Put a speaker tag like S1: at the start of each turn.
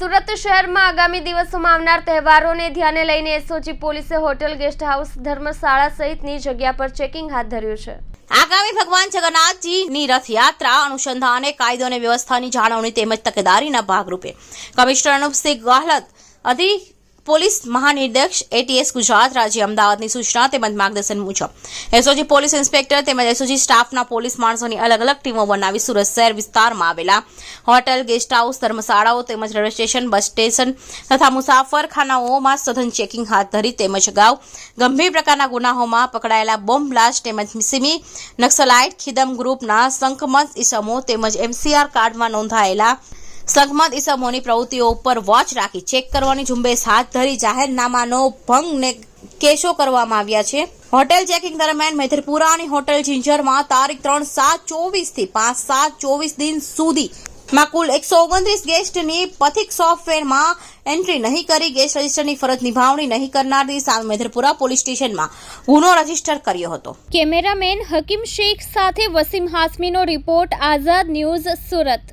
S1: સુરત શહેરમાં આગામી દિવસોમાં આવનાર તહેવારોને ધ્યાને લઈને એસઓજી પોલીસે હોટેલ ગેસ્ટ હાઉસ ધર્મશાળા સહિતની જગ્યા પર ચેકિંગ હાથ ધર્યું છે.
S2: આગામી ભગવાન જગન્નાથજીની રથયાત્રા અનુસંધાને કાયદો અને વ્યવસ્થાની જાળવણી તેમજ તકેદારીના ભાગરૂપે. કમિશનર અનુપસિંહ ગહલત અધિક પોલીસ મહાનિર્દેશ એટીએસ ગુજરાત રાજ્ય અમદાવાદની સૂચના તેમજ માર્ગદર્શન મુજબ. એસઓજી પોલીસ ઇન્સ્પેક્ટર તેમજ એસઓજી સ્ટાફના પોલીસ માણસોની અલગ અલગ ટીમો બનાવી સુરત શહેર વિસ્તારમાં આવેલા હોટલ, ગેસ્ટ હાઉસ, ધર્મશાળાઓ તેમજ રેલવે સ્ટેશન, બસ સ્ટેશન તથા મુસાફરખાનાઓમાં સઘન ચેકિંગ હાથ ધરી તેમજ અગાઉ ગંભીર પ્રકારના ગુનાઓમાં પકડાયેલા બોમ્બ બ્લાસ્ટ તેમજ સિમી નક્સલાઇટ ખિદમ ગ્રુપના સંકમત ઇસમો તેમજ એમસીઆર કાર્ડમાં નોંધાયેલા સંકમત ઇસમોની પ્રવૃત્તિઓ ઉપર વોચ રાખી ચેક કરવાની ઝુંબેશ હાથ ધરી જાહેરનામાનો ભંગને કેસો કરવામાં આવ્યા છે. હોટેલ ચેકિંગ દરમિયાન મેધરપુરાની હોટેલ જિંજરમાં તારીખ ત્રણ સાત ચોવીસથી પાંચ સાત ચોવીસ દિન સુધી માં કુલ એકસો ઓગણત્રીસ ગેસ્ટની પથિક સોફ્ટવેરમાં એન્ટ્રી નહીં કરી, ગેસ્ટ રજિસ્ટરની ફરજ નિભાવણી નહીં કરનારની સામે મેધરપુરા પોલીસ સ્ટેશનમાં ગુનો રજિસ્ટર કર્યો હતો.
S1: કેમેરામેન હકીમ શેખ સાથે વસીમ હાસમીનો રિપોર્ટ, આઝાદ ન્યૂઝ સુરત.